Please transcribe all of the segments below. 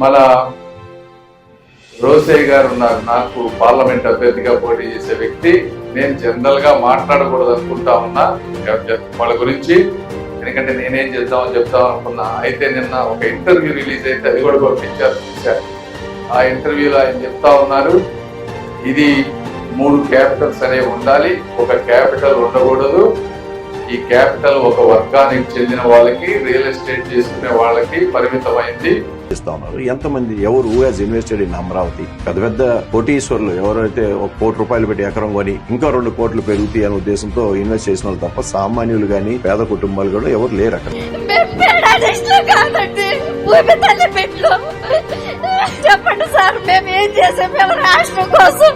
మళ్ళా రోసయ్య గారు ఉన్నారు. నాకు పార్లమెంట్ అభ్యర్థిగా పోటీ చేసే వ్యక్తి. నేను జనరల్గా మాట్లాడకూడదు అనుకుంటా ఉన్నా. వాళ్ళ గురించి ఎందుకంటే నేనేం చేద్దామని చెప్తాం అనుకున్నా. అయితే నిన్న ఒక ఇంటర్వ్యూ రిలీజ్ అయితే అది కూడా పంపించారు చూశారు. ఆ ఇంటర్వ్యూలో ఆయన చెప్తా ఉన్నారు. ఇది మూడు క్యాపిటల్స్ అనేవి ఉండాలి. ఒక క్యాపిటల్ ఉండకూడదు. ఈ క్యాపిటల్ ఒక వర్గానికి చెందిన వాళ్ళకి రియల్ ఎస్టేట్ చేసుకునే వాళ్ళకి పరిమితమైంది. ఇస్తా ఉన్నారు. ఎంతమంది ఎవరు who has invested in Amaravati? పెద్ద పెద్ద కోటీశ్వరులు ఎవరైతే ఒక కోటి రూపాయలు పెట్టి ఎకరం కొని ఇంకా రెండు కోట్లు పెరుగుతాయి అనే ఉద్దేశంతో ఇన్వెస్ట్ చేసిన వాళ్ళు తప్ప సామాన్యులు గాని పేద కుటుంబాలు కూడా ఎవరు లేరు అక్కడ. చెప్పండి సార్ మేము ఏం చేసాం? మేము రాష్ట్రం కోసం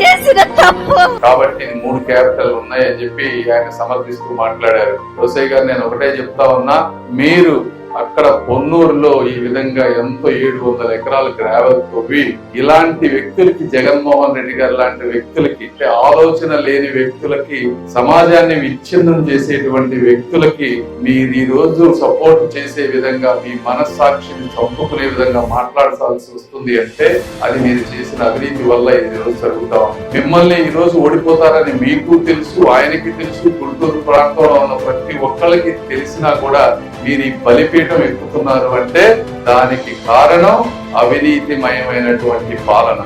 చేసిన తప్పు. కాబట్టి మూడు క్యాపిటల్ ఉన్నాయని చెప్పి ఆయన సమర్థిస్తూ మాట్లాడారు. రోసయ్య గారు నేను ఒకటే చెప్తా ఉన్నా మీరు అక్కడ పొన్నూరులో ఈ విధంగా ఎంతో ఏడు వందల ఎకరాలు గ్రావెల్ తవ్వి ఇలాంటి వ్యక్తులకి జగన్మోహన్ రెడ్డి గారు లాంటి వ్యక్తులకి అంటే ఆలోచన లేని వ్యక్తులకి సమాజాన్ని విచ్ఛిన్నం చేసేటువంటి వ్యక్తులకి మీరు ఈ రోజు సపోర్ట్ చేసే విధంగా మీ మనస్సాక్షిని చంపుకునే విధంగా మాట్లాడాల్సి వస్తుంది అంటే అది మీరు చేసిన అవినీతి వల్ల ఈ రోజు జరుగుతాం మిమ్మల్ని ఈ రోజు ఓడిపోతారని మీకు తెలుసు ఆయనకి తెలుసు గుంటూరు ప్రాంతంలో ఉన్న ప్రతి ఒక్కరికి తెలిసినా కూడా దీని బలిపీఠం ఎక్కుతున్నారు అంటే దానికి కారణం అవినీతిమయమైనటువంటి పాలన.